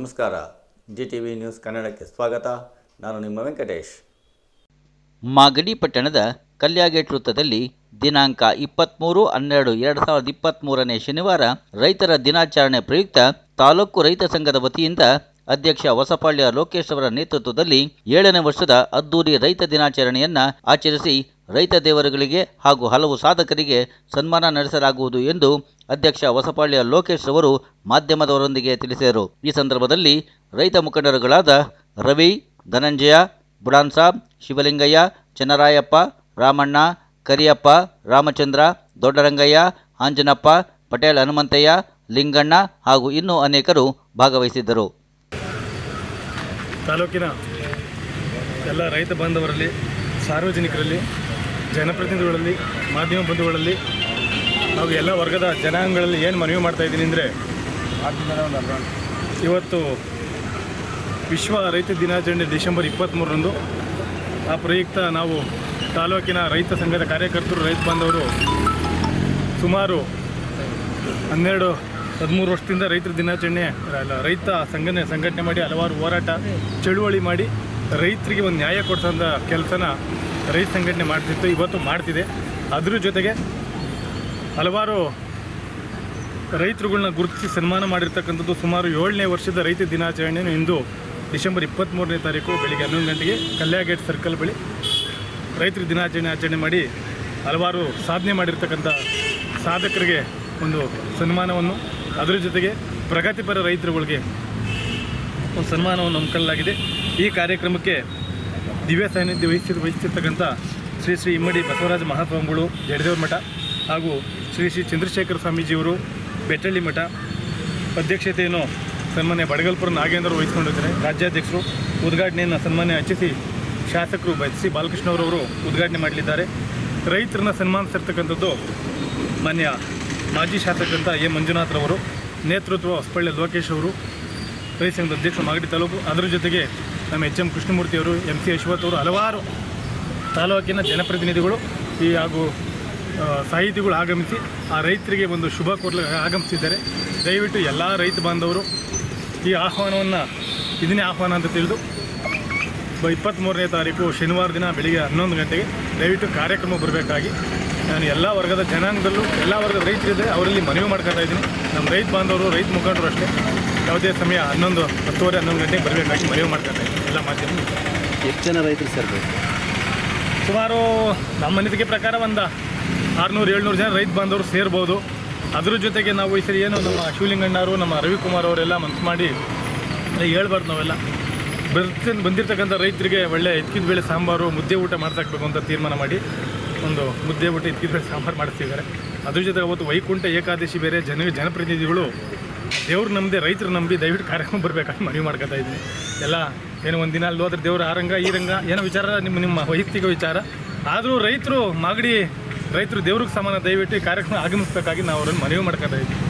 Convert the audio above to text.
ನಮಸ್ಕಾರ. G T V news ಕನ್ನಡಕ್ಕೆ ಸ್ವಾಗತ. ನಾನು ನಿಮ್ಮ ವೆಂಕಟೇಶ್. ಮಾಗಡಿ ಪಟ್ಟಣದ ಕಲ್ಯಾಗೇಟ್ ವೃತ್ತದಲ್ಲಿ ದಿನಾಂಕ ಇಪ್ಪತ್ತ್ಮೂರು ಹನ್ನೆರಡು ಎರಡು ಸಾವಿರದ ಇಪ್ಪತ್ತ್ಮೂರನೇ ಶನಿವಾರ ರೈತರ ದಿನಾಚರಣೆ ಪ್ರಯುಕ್ತ ತಾಲೂಕು ರೈತ ಸಂಘದ ವತಿಯಿಂದ ಅಧ್ಯಕ್ಷ ಹೊಸಪಾಳ್ಯ ಲೋಕೇಶ್ ಅವರ ನೇತೃತ್ವದಲ್ಲಿ ಏಳನೇ ವರ್ಷದ ಅದ್ದೂರಿ ರೈತ ದಿನಾಚರಣೆಯನ್ನು ಆಚರಿಸಿ ರೈತ ದೇವರುಗಳಿಗೆ ಹಾಗೂ ಹಲವು ಸಾಧಕರಿಗೆ ಸನ್ಮಾನ ನಡೆಸಲಾಗುವುದು ಎಂದು ಅಧ್ಯಕ್ಷ ಹೊಸಪಾಳ್ಯ ಲೋಕೇಶ್ ಅವರು ಮಾಧ್ಯಮದವರೊಂದಿಗೆ ತಿಳಿಸಿದರು. ಈ ಸಂದರ್ಭದಲ್ಲಿ ರೈತ ಮುಖಂಡರುಗಳಾದ ರವಿ, ಧನಂಜಯ ಬುಡಾನ್ಸಾಬ್ ಶಿವಲಿಂಗಯ್ಯ, ಚನ್ನರಾಯಪ್ಪ, ರಾಮಣ್ಣ, ಕರಿಯಪ್ಪ, ರಾಮಚಂದ್ರ, ದೊಡ್ಡರಂಗಯ್ಯ, ಆಂಜನಪ್ಪ, ಪಟೇಲ್ ಹನುಮಂತಯ್ಯ, ಲಿಂಗಣ್ಣ ಹಾಗೂ ಇನ್ನೂ ಅನೇಕರು ಭಾಗವಹಿಸಿದ್ದರು. ತಾಲೂಕಿನ ಎಲ್ಲ ರೈತ ಬಾಂಧವರಲ್ಲಿ, ಸಾರ್ವಜನಿಕರಲ್ಲಿ ಜನಪ್ರತಿನಿಧಿಗಳಲ್ಲಿ, ಮಾಧ್ಯಮ ಬಂಧುಗಳಲ್ಲಿ, ಹಾಗೂ ಎಲ್ಲ ವರ್ಗದ ಜನಾಂಗಗಳಲ್ಲಿ ಏನು ಮನವಿ ಮಾಡ್ತಾ ಇದ್ದೀನಿ ಅಂದರೆ, ಇವತ್ತು ವಿಶ್ವ ರೈತ ದಿನಾಚರಣೆ ಡಿಸೆಂಬರ್ ಇಪ್ಪತ್ತ್ಮೂರರಂದು ಆ ಪ್ರಯುಕ್ತ ನಾವು ತಾಲೂಕಿನ ರೈತ ಸಂಘದ ಕಾರ್ಯಕರ್ತರು, ರೈತ ಬಾಂಧವರು ಸುಮಾರು ಹನ್ನೆರಡು, ಹದಿಮೂರು ವರ್ಷದಿಂದ ರೈತರ ದಿನಾಚರಣೆ, ಅಲ್ಲ, ರೈತ ಸಂಘನೆ ಸಂಘಟನೆ ಮಾಡಿ ಹಲವಾರು ಹೋರಾಟ, ಚಳುವಳಿ ಮಾಡಿ ರೈತರಿಗೆ ಒಂದು ನ್ಯಾಯ ಕೊಡಿಸೋಂಥ ಕೆಲಸನ ರೈತ ಸಂಘಟನೆ ಮಾಡ್ತಿತ್ತು, ಇವತ್ತು ಮಾಡ್ತಿದೆ. ಅದ್ರ ಜೊತೆಗೆ ಹಲವಾರು ರೈತರುಗಳನ್ನ ಗುರುತಿಸಿ ಸನ್ಮಾನ ಮಾಡಿರ್ತಕ್ಕಂಥದ್ದು ಸುಮಾರು ಏಳನೇ ವರ್ಷದ ರೈತ ದಿನಾಚರಣೆಯನ್ನು ಇಂದು ಡಿಸೆಂಬರ್ ಇಪ್ಪತ್ತ್ಮೂರನೇ ತಾರೀಕು ಬೆಳಿಗ್ಗೆ ಹನ್ನೊಂದು ಗಂಟೆಗೆ ಕಲ್ಯಾ ಗೇಟ್ ಸರ್ಕಲ್ ಬಳಿ ರೈತರ ದಿನಾಚರಣೆ ಆಚರಣೆ ಮಾಡಿ ಹಲವಾರು ಸಾಧನೆ ಮಾಡಿರ್ತಕ್ಕಂಥ ಸಾಧಕರಿಗೆ ಒಂದು ಸನ್ಮಾನವನ್ನು, ಅದರ ಜೊತೆಗೆ ಪ್ರಗತಿಪರ ರೈತರುಗಳಿಗೆ ಒಂದು ಸನ್ಮಾನವನ್ನು ಹಮ್ಮಿಕೊಳ್ಳಲಾಗಿದೆ. ಈ ಕಾರ್ಯಕ್ರಮಕ್ಕೆ ದಿವ್ಯ ಸಾನ್ನಿಧ್ಯ ವಹಿಸಿ ವಹಿಸಿರ್ತಕ್ಕಂಥ ಶ್ರೀ ಶ್ರೀ ಇಮ್ಮಡಿ ಬಸವರಾಜ ಮಹಾಸ್ವಾಮಿಗಳು ಜಡದೇವ್ರ ಮಠ ಹಾಗೂ ಶ್ರೀ ಶ್ರೀ ಚಂದ್ರಶೇಖರ ಸ್ವಾಮೀಜಿಯವರು ಬೆಟ್ಟಳ್ಳಿ ಮಠ ಅಧ್ಯಕ್ಷತೆಯನ್ನು ಸನ್ಮಾನ್ಯ ಬಡಗಲ್ಪುರ ನಾಗೇಂದ್ರ ವಹಿಸಿಕೊಂಡಿದ್ದಾರೆ. ರಾಜ್ಯಾಧ್ಯಕ್ಷರು ಉದ್ಘಾಟನೆಯನ್ನು ಸನ್ಮಾನ್ಯ ಹಚ್ಚಿಸಿ ಶಾಸಕರು ಎಚ್ ಸಿ ಬಾಲಕೃಷ್ಣವರವರು ಉದ್ಘಾಟನೆ ಮಾಡಲಿದ್ದಾರೆ. ರೈತರನ್ನ ಸನ್ಮಾನಿಸಿರ್ತಕ್ಕಂಥದ್ದು ಮಾನ್ಯ ಮಾಜಿ ಶಾಸಕರಂತ ಎ ಮಂಜುನಾಥ್ರವರು, ನೇತೃತ್ವ ಹೊಸಪಳ್ಳಿ ಲೋಕೇಶ್ ಅವರು ರೈತ ಸಂಘದ ಅಧ್ಯಕ್ಷರು ಮಾಗಡಿ ತಾಲೂಕು. ಅದರ ಜೊತೆಗೆ ನಮ್ಮ ಎಚ್ ಎಂ ಕೃಷ್ಣಮೂರ್ತಿಯವರು ಎಂ ಸಿ ಯಶವತ್ ಅವರು ಹಲವಾರು ತಾಲೂಕಿನ ಜನಪ್ರತಿನಿಧಿಗಳು ಈ ಹಾಗೂ ಸಾಹಿತಿಗಳು ಆಗಮಿಸಿ ಆ ರೈತರಿಗೆ ಒಂದು ಶುಭ ಕೊಡಲು ಆಗಮಿಸಿದ್ದಾರೆ. ದಯವಿಟ್ಟು ಎಲ್ಲ ರೈತ ಬಾಂಧವರು ಈ ಆಹ್ವಾನವನ್ನು ಇದನ್ನೇ ಆಹ್ವಾನ ಅಂತ ತಿಳಿದು ಇಪ್ಪತ್ತ್ಮೂರನೇ ತಾರೀಕು ಶನಿವಾರ ದಿನ ಬೆಳಿಗ್ಗೆ ಹನ್ನೊಂದು ಗಂಟೆಗೆ ದಯವಿಟ್ಟು ಕಾರ್ಯಕ್ರಮ ಬರಬೇಕಾಗಿ ನಾನು ಎಲ್ಲ ವರ್ಗದ ಜನಾಂಗದಲ್ಲೂ ಎಲ್ಲ ವರ್ಗದ ರೈತರಿದೆ ಅವರಲ್ಲಿ ಮನವಿ ಮಾಡ್ಕೊತಾ ಇದ್ದೀನಿ. ನಮ್ಮ ರೈತ ಬಾಂಧವರು ರೈತ ಮುಖಂಡರು ಅಷ್ಟೇ. ಯಾವುದೇ ಸಮಯ ಹನ್ನೊಂದು ಹತ್ತುವರೆ ಹನ್ನೊಂದು ಗಂಟೆಗೆ ಬರಬೇಕಾಗಿ ಮನವಿ ಮಾಡ್ಕೊತಾ ಇದ್ದೀನಿ. ಎಲ್ಲ ಮಾಧ್ಯಮ. ಎಷ್ಟು ಜನ ರೈತರು ಸರ್ ಸುಮಾರು ನಮ್ಮ ಅನಿಸಿಕೆ ಪ್ರಕಾರ ಒಂದು ಆರುನೂರು ಏಳ್ನೂರು ಜನ ರೈತ ಬಾಂಧವರು ಸೇರ್ಬೋದು. ಅದ್ರ ಜೊತೆಗೆ ನಾವು ಈ ಸರಿ ಏನು ನಮ್ಮ ಶಿವಲಿಂಗಣ್ಣವರು ನಮ್ಮ ರವಿಕುಮಾರ್ ಅವರೆಲ್ಲ ಮನಸ್ಸು ಮಾಡಿ ಹೇಳ್ಬಾರ್ದು ನಾವೆಲ್ಲ. ಬರ್ತೀನಿ ಬಂದಿರ್ತಕ್ಕಂಥ ರೈತರಿಗೆ ಒಳ್ಳೆ ಎತ್ಕಿದ ಬೆಳೆ ಸಾಂಬಾರು ಮುದ್ದೆ ಊಟ ಮಾಡ್ತಾಕ್ಬೇಕು ಅಂತ ತೀರ್ಮಾನ ಮಾಡಿ. ಒಂದು ಮುದ್ದೆ ಬಿಟ್ಟು ಇದ್ಕಿದ್ರೆ ಬೇಳೆ ಸಾಂಬಾರು ಮಾಡಿಸ್ತಿದ್ದಾರೆ. ಅದ್ರ ಜೊತೆ ಅವತ್ತು ವೈಕುಂಠ ಏಕಾದಶಿ ಬೇರೆ ಜನ ಜನಪ್ರತಿನಿಧಿಗಳು, ದೇವ್ರು ನಂಬದೆ, ರೈತರು ನಂಬಿ ದಯವಿಟ್ಟು ಕಾರ್ಯಕ್ರಮ ಬರಬೇಕಂತ ಮನವಿ ಮಾಡ್ಕೊತಾ ಇದ್ದೀನಿ. ಎಲ್ಲ ಏನು ಒಂದು ದಿನ ಅಲ್ಲಿ ಹೋದ್ರೆ ದೇವ್ರ ಆ ರಂಗ, ಈ ರಂಗ, ಏನೋ ವಿಚಾರ, ನಿಮ್ಮ ನಿಮ್ಮ ವೈಯಕ್ತಿಕ ವಿಚಾರ. ಆದರೂ ರೈತರು ಮಾಗಡಿ ರೈತರು ದೇವ್ರಿಗೆ ಸಮಾನ ದಯವಿಟ್ಟು ಕಾರ್ಯಕ್ರಮ ಆಗಮಿಸಬೇಕಾಗಿ ನಾವು ಅವ್ರನ್ನ ಮನವಿ ಮಾಡ್ಕೊತಾ ಇದ್ದೀವಿ.